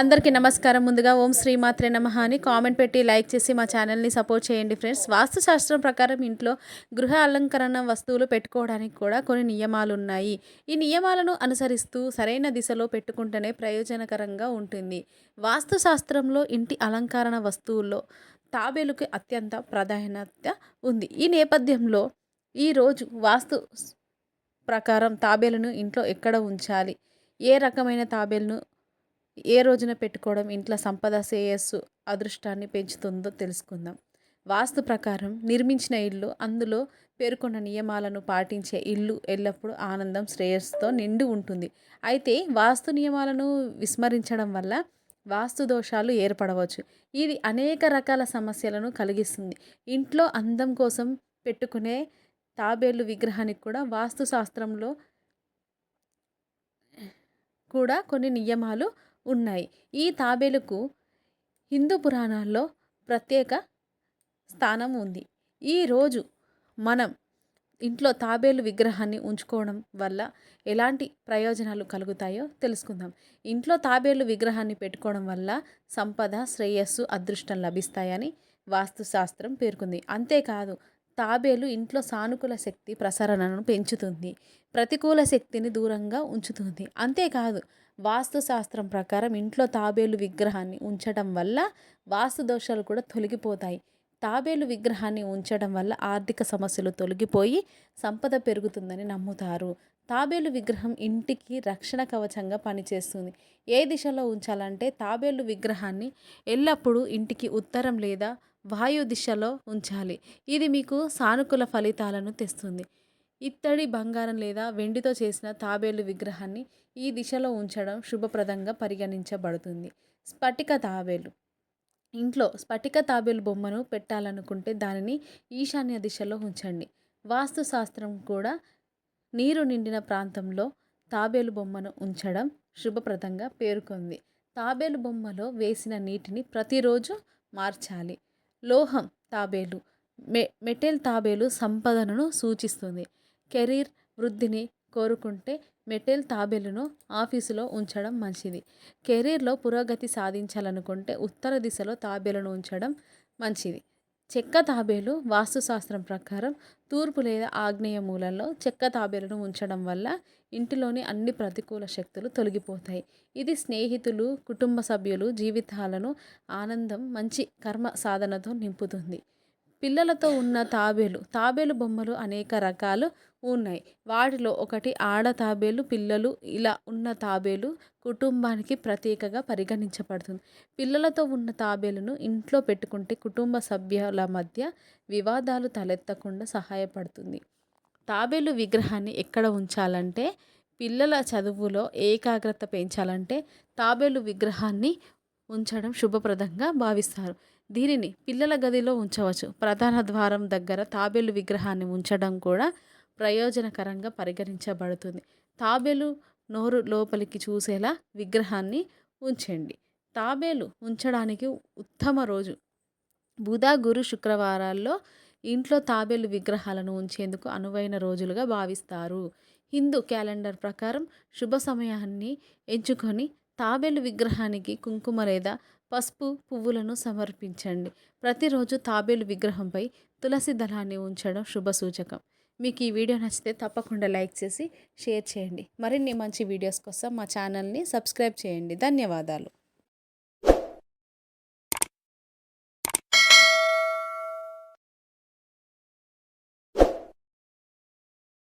అందరికీ నమస్కారం. ముందుగా ఓం శ్రీమాత్రే నమ అని కామెంట్ పెట్టి లైక్ చేసి మా ఛానల్ని సపోర్ట్ చేయండి ఫ్రెండ్స్. వాస్తు శాస్త్రం ప్రకారం ఇంట్లో గృహ అలంకరణ వస్తువులు పెట్టుకోవడానికి కూడా కొన్ని నియమాలు ఉన్నాయి ఈ నియమాలను అనుసరిస్తూ సరైన దిశలో పెట్టుకుంటేనే ప్రయోజనకరంగా ఉంటుంది. వాస్తు శాస్త్రంలో ఇంటి అలంకరణ వస్తువుల్లో తాబేలుకి అత్యంత ప్రాధాన్యత ఉంది. ఈ నేపథ్యంలో ఈరోజు వాస్తు ప్రకారం తాబేలును ఇంట్లో ఎక్కడ ఉంచాలి? ఏ రకమైన తాబేలును ఏ రోజున పెట్టుకోవడం ఇంట్లో సంపద శ్రేయస్సు అదృష్టాన్ని పెంచుతుందో తెలుసుకుందాం. వాస్తు ప్రకారం నిర్మించిన ఇల్లు అందులో పేర్కొన్న నియమాలను పాటించే ఇల్లు ఎల్లప్పుడూ ఆనందం శ్రేయస్సుతో నిండి ఉంటుంది. అయితే వాస్తు నియమాలను విస్మరించడం వల్ల వాస్తు దోషాలు ఏర్పడవచ్చు. ఇది అనేక రకాల సమస్యలను కలిగిస్తుంది. ఇంట్లో అందం కోసం పెట్టుకునే తాబేలు విగ్రహానికి కూడా వాస్తు శాస్త్రంలో కూడా కొన్ని నియమాలు ఉన్నాయి. ఈ తాబేలుకు హిందూ పురాణాల్లో ప్రత్యేక స్థానం ఉంది. ఈరోజు మనం ఇంట్లో తాబేలు విగ్రహాన్ని ఉంచుకోవడం వల్ల ఎలాంటి ప్రయోజనాలు కలుగుతాయో తెలుసుకుందాం. ఇంట్లో తాబేలు విగ్రహాన్ని పెట్టుకోవడం వల్ల సంపద శ్రేయస్సు అదృష్టం లభిస్తాయని వాస్తుశాస్త్రం పేర్కొంది. అంతేకాదు తాబేలు ఇంట్లో సానుకూల శక్తి ప్రసరణను పెంచుతుంది. ప్రతికూల శక్తిని దూరంగా ఉంచుతుంది. అంతేకాదు వాస్తు శాస్త్రం ప్రకారం ఇంట్లో తాబేలు విగ్రహాన్ని ఉంచడం వల్ల వాస్తు దోషాలు కూడా తొలగిపోతాయి. తాబేలు విగ్రహాన్ని ఉంచడం వల్ల ఆర్థిక సమస్యలు తొలగిపోయి సంపద పెరుగుతుందని నమ్ముతారు. తాబేలు విగ్రహం ఇంటికి రక్షణ కవచంగా పనిచేస్తుంది. ఏ దిశలో ఉంచాలంటే తాబేలు విగ్రహాన్ని ఎల్లప్పుడూ ఇంటికి ఉత్తరం లేదా వాయు దిశలో ఉంచాలి. ఇది మీకు సానుకూల ఫలితాలను తెస్తుంది. ఇత్తడి బంగారం లేదా వెండితో చేసిన తాబేలు విగ్రహాన్ని ఈ దిశలో ఉంచడం శుభప్రదంగా పరిగణించబడుతుంది. స్ఫటిక తాబేలు. ఇంట్లో స్ఫటిక తాబేలు బొమ్మను పెట్టాలనుకుంటే దానిని ఈశాన్య దిశలో ఉంచండి. వాస్తు శాస్త్రం కూడా నీరు నిండిన ప్రాంతంలో తాబేలు బొమ్మను ఉంచడం శుభప్రదంగా పేర్కొంది. తాబేలు బొమ్మలో వేసిన నీటిని ప్రతిరోజు మార్చాలి. లోహం తాబేలు. మె మెటల్ తాబేలు సంపదను సూచిస్తుంది. కెరీర్ వృద్ధిని కోరుకుంటే మెటల్ తాబేలును ఆఫీసులో ఉంచడం మంచిది. కెరీర్లో పురోగతి సాధించాలనుకుంటే ఉత్తర దిశలో తాబేలును ఉంచడం మంచిది. చెక్క తాబేలు వాస్తుశాస్త్రం ప్రకారం తూర్పు లేదా ఆగ్నేయ మూలంలో చెక్క తాబేలును ఉంచడం వల్ల ఇంటిలోని అన్ని ప్రతికూల శక్తులు తొలగిపోతాయి. ఇది స్నేహితులు కుటుంబ సభ్యులు జీవితాలను ఆనందం మంచి కర్మ సాధనతో నింపుతుంది. పిల్లలతో ఉన్న తాబేలు తాబేలు బొమ్మలు అనేక రకాలు ఉన్నాయి. వాటిలో ఒకటి ఆడ తాబేలు పిల్లలు ఇలా ఉన్న తాబేలు కుటుంబానికి ప్రత్యేకగా పరిగణించబడుతుంది. పిల్లలతో ఉన్న తాబేలును ఇంట్లో పెట్టుకుంటే కుటుంబ సభ్యుల మధ్య వివాదాలు తలెత్తకుండా సహాయపడుతుంది. తాబేలు విగ్రహాన్ని ఎక్కడ ఉంచాలంటే పిల్లల చదువులో ఏకాగ్రత పెంచాలంటే తాబేలు విగ్రహాన్ని ఉంచడం శుభప్రదంగా భావిస్తారు. దీనిని పిల్లల గదిలో ఉంచవచ్చు. ప్రధాన ద్వారం దగ్గర తాబేలు విగ్రహాన్ని ఉంచడం కూడా ప్రయోజనకరంగా పరిగణించబడుతుంది. తాబేలు నోరు లోపలికి చూసేలా విగ్రహాన్ని ఉంచండి. తాబేలు ఉంచడానికి ఉత్తమ రోజు. బుధ గురు శుక్రవారాల్లో ఇంట్లో తాబేలు విగ్రహాలను ఉంచేందుకు అనువైన రోజులుగా భావిస్తారు. హిందూ క్యాలెండర్ ప్రకారం శుభ సమయాన్ని ఎంచుకొని తాబేలు విగ్రహానికి కుంకుమ లేదా పసుపు పువ్వులను సమర్పించండి. ప్రతిరోజు తాబేలు విగ్రహంపై తులసి దళాన్ని ఉంచడం శుభ సూచకం. మీకు ఈ వీడియో నచ్చితే తప్పకుండా లైక్ చేసి షేర్ చేయండి. మరిన్ని మంచి వీడియోస్ కోసం మా ఛానల్ని సబ్స్క్రైబ్ చేయండి. ధన్యవాదాలు.